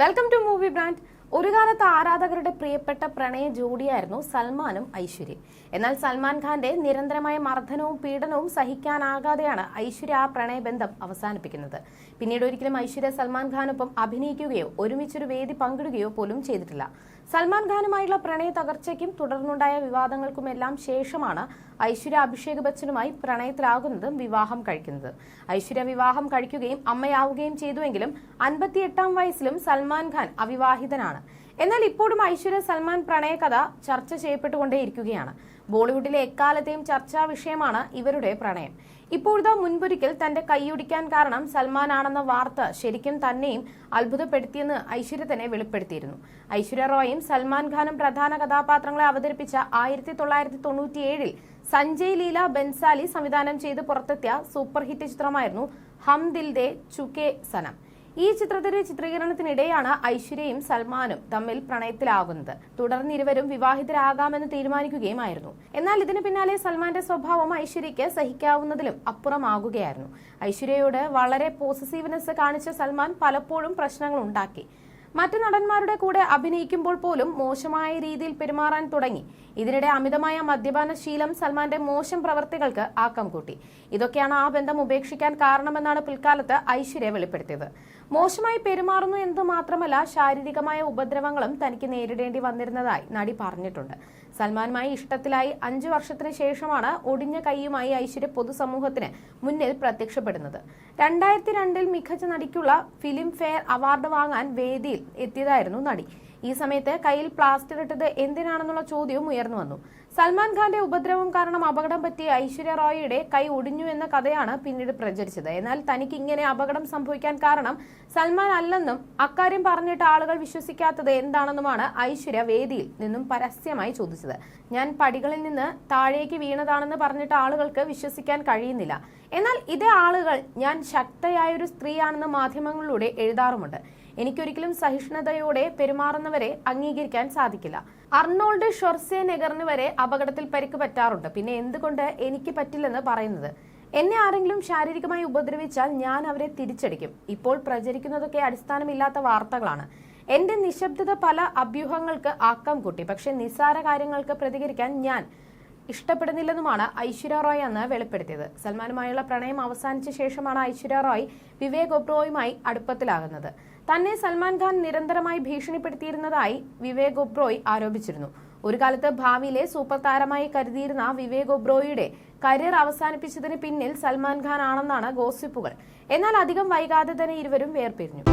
Welcome to movie brand ഒരു കാലത്ത് ആരാധകരുടെ പ്രിയപ്പെട്ട പ്രണയ ജോഡിയായിരുന്നു സൽമാനും ഐശ്വര്യയും എന്നാൽ സൽമാൻ ഖാന്റെ നിരന്തരമായ മർദ്ദനവും പീഡനവും സഹിക്കാനാകാതെയാണ് ഐശ്വര്യ ആ പ്രണയബന്ധം അവസാനിപ്പിക്കുന്നത്. പിന്നീട് ഒരിക്കലും ഐശ്വര്യ സൽമാൻ ഖാനൊപ്പം അഭിനയിക്കുകയോ ഒരുമിച്ചൊരു വേദി പങ്കിടുകയോ പോലും ചെയ്തിട്ടില്ല. സൽമാൻ ഖാനുമായുള്ള പ്രണയ തകർച്ചയ്ക്കും തുടർന്നുണ്ടായ വിവാദങ്ങൾക്കുമെല്ലാം ശേഷമാണ് ഐശ്വര്യ അഭിഷേക് ബച്ചനുമായി പ്രണയത്തിലാകുന്നതും വിവാഹം കഴിക്കുന്നത്. ഐശ്വര്യ വിവാഹം കഴിക്കുകയും അമ്മയാവുകയും ചെയ്തുവെങ്കിലും അൻപത്തിയെട്ടാം വയസ്സിലും സൽമാൻ ഖാൻ അവിവാഹിതനാണ്. എന്നാൽ ഇപ്പോഴും ഐശ്വര്യ സൽമാൻ പ്രണയകഥ ചർച്ച ചെയ്യപ്പെട്ടുകൊണ്ടേയിരിക്കുകയാണ്. ബോളിവുഡിലെ എക്കാലത്തെയും ചർച്ചാ വിഷയമാണ് ഇവരുടെ പ്രണയം. ഇപ്പോഴത്തെ മുൻപൊരിക്കൽ തന്റെ കൈയൊടിക്കാൻ കാരണം സൽമാൻ ആണെന്ന വാർത്ത ശരിക്കും തന്നെയും അത്ഭുതപ്പെടുത്തിയെന്ന് ഐശ്വര്യ തന്നെ വെളിപ്പെടുത്തിയിരുന്നു. ഐശ്വര്യ റോയും സൽമാൻ ഖാനും പ്രധാന കഥാപാത്രങ്ങളെ അവതരിപ്പിച്ച ആയിരത്തി തൊള്ളായിരത്തി തൊണ്ണൂറ്റിയേഴിൽ സഞ്ജയ് ലീല ബെൻസാലി സംവിധാനം ചെയ്ത് പുറത്തെത്തിയ സൂപ്പർ ഹിറ്റ് ചിത്രമായിരുന്നു ഹം ദിൽ ദേ ചുകേ സനം. ഈ ചിത്രത്തിന്റെ ചിത്രീകരണത്തിനിടെയാണ് ഐശ്വര്യയും സൽമാനും തമ്മിൽ പ്രണയത്തിലാകുന്നത് തുടർന്ന് ഇരുവരും വിവാഹിതരാകാമെന്ന് തീരുമാനിക്കുകയുമായിരുന്നു. എന്നാൽ ഇതിന് പിന്നാലെ സൽമാന്റെ സ്വഭാവം ഐശ്വര്യയ്ക്ക് സഹിക്കാവുന്നതിലും അപ്പുറമാകുകയായിരുന്നു. ഐശ്വര്യയോട് വളരെ പോസസീവ്നെസ് കാണിച്ച സൽമാൻ പലപ്പോഴും പ്രശ്നങ്ങൾ ഉണ്ടാക്കി. മറ്റു നടന്മാരുടെ കൂടെ അഭിനയിക്കുമ്പോൾ പോലും മോശമായ രീതിയിൽ പെരുമാറാൻ തുടങ്ങി. ഇതിനിടെ അമിതമായ മദ്യപാന ശീലം സൽമാന്റെ മോശം പ്രവർത്തികൾക്ക് ആക്കം കൂട്ടി. ഇതൊക്കെയാണ് ആ ബന്ധം ഉപേക്ഷിക്കാൻ കാരണമെന്നാണ് പിൽക്കാലത്ത് ഐശ്വര്യ വെളിപ്പെടുത്തിയത്. മോശമായി പെരുമാറുന്നു എന്ന് മാത്രമല്ല ശാരീരികമായ ഉപദ്രവങ്ങളും തനിക്ക് നേരിടേണ്ടി വന്നിരുന്നതായി നടി പറഞ്ഞിട്ടുണ്ട്. സൽമാനുമായി ഇഷ്ടത്തിലായി അഞ്ചു വർഷത്തിന് ശേഷമാണ് ഒടിഞ്ഞ കൈയുമായി ഐശ്വര്യ പൊതുസമൂഹത്തിന് മുന്നിൽ പ്രത്യക്ഷപ്പെടുന്നത്. രണ്ടായിരത്തി രണ്ടിൽ മികച്ച നടിക്കുള്ള ഫിലിം ഫെയർ അവാർഡ് വാങ്ങാൻ വേദിയിൽ എത്തിയതായിരുന്നു നടി. ഈ സമയത്ത് കയ്യിൽ പ്ലാസ്റ്റർ ഇട്ടത് എന്തിനാണെന്നുള്ള ചോദ്യവും ഉയർന്നു വന്നു. സൽമാൻ ഖാന്റെ ഉപദ്രവം കാരണം അപകടം പറ്റിയ ഐശ്വര്യ റോയിയുടെ കൈ ഒടിഞ്ഞു എന്ന കഥയാണ് പിന്നീട് പ്രചരിച്ചത്. എന്നാൽ തനിക്ക് ഇങ്ങനെ അപകടം സംഭവിക്കാൻ കാരണം സൽമാൻ അല്ലെന്നും അക്കാര്യം പറഞ്ഞിട്ട് ആളുകൾ വിശ്വസിക്കാത്തത് എന്താണെന്നുമാണ് ഐശ്വര്യ വേദിയിൽ നിന്നും പരസ്യമായി ചോദിച്ചത്. ഞാൻ പടികളിൽ നിന്ന് താഴേക്ക് വീണതാണെന്ന് പറഞ്ഞിട്ട് ആളുകൾക്ക് വിശ്വസിക്കാൻ കഴിയുന്നില്ല. എന്നാൽ ഇതേ ആളുകൾ ഞാൻ ശക്തയായ ഒരു സ്ത്രീയാണെന്ന് മാധ്യമങ്ങളിലൂടെ എഴുതാറുമുണ്ട്. എനിക്കൊരിക്കലും സഹിഷ്ണുതയോടെ പെരുമാറുന്നവരെ അംഗീകരിക്കാൻ സാധിക്കില്ല. അർണോൾഡ് ഷൊർസെനെഗറിന് വരെ അപകടത്തിൽ പരിക്ക് പറ്റാറുണ്ട്. പിന്നെ എന്തുകൊണ്ട് എനിക്ക് പറ്റില്ലെന്ന് പറയുന്നത്? എന്നെ ആരെങ്കിലും ശാരീരികമായി ഉപദ്രവിച്ചാൽ ഞാൻ അവരെ തിരിച്ചടിക്കും. ഇപ്പോൾ പ്രചരിക്കുന്നതൊക്കെ അടിസ്ഥാനമില്ലാത്ത വാർത്തകളാണ്. എന്റെ നിശബ്ദത പല അഭ്യൂഹങ്ങൾക്ക് ആക്കം കൂട്ടി. പക്ഷെ നിസ്സാര കാര്യങ്ങൾക്ക് പ്രതികരിക്കാൻ ഞാൻ ഇഷ്ടപ്പെടുന്നില്ലെന്നുമാണ് ഐശ്വര്യ റോയ് അന്ന് വെളിപ്പെടുത്തിയത്. സൽമാനുമായുള്ള പ്രണയം അവസാനിച്ച ശേഷമാണ് ഐശ്വര്യ റോയ് വിവേക് ഒബ്രോയുമായി അടുപ്പത്തിലാകുന്നത്. തന്നെ സൽമാൻ ഖാൻ നിരന്തരമായി ഭീഷണിപ്പെടുത്തിയിരുന്നതായി വിവേക് ഒബ്രോയ് ആരോപിച്ചിരുന്നു. ഒരു കാലത്ത് ഭാവിയിലെ സൂപ്പർ താരമായി കരുതിയിരുന്ന വിവേക് ഒബ്രോയുടെ കരിയർ അവസാനിപ്പിച്ചതിന് പിന്നിൽ സൽമാൻ ഖാൻ ആണെന്നാണ് ഗോസിപ്പുകൾ. എന്നാൽ അധികം വൈകാതെ തന്നെ ഇരുവരും വേർപിരിഞ്ഞു.